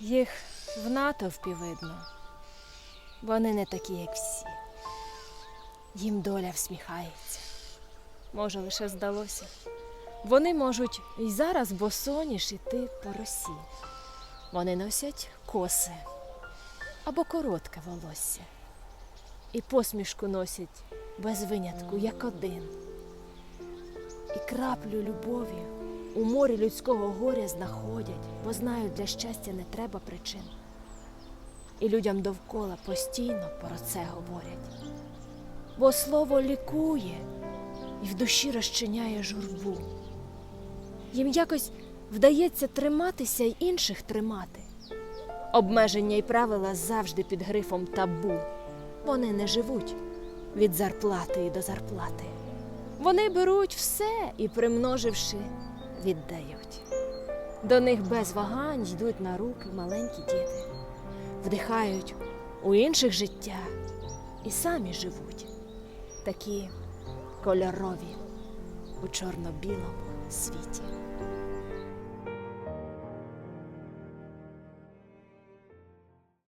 Їх в натовпі видно. Вони не такі, як всі. Їм доля всміхається. Може, лише здалося. Вони можуть і зараз босоніж іти по росі. Вони носять коси або коротке волосся. І посмішку носять без винятку, як один. І краплю любові у морі людського горя знаходять, бо знають, для щастя не треба причин. І людям довкола постійно про це говорять. Бо слово лікує і в душі розчиняє журбу. Їм якось вдається триматися й інших тримати. Обмеження й правила завжди під грифом табу. Вони не живуть від зарплати і до зарплати. Вони беруть все і, примноживши, віддають. До них без вагань йдуть на руки маленькі діти, вдихають у інших життя і самі живуть, такі кольорові у чорно-білому світі.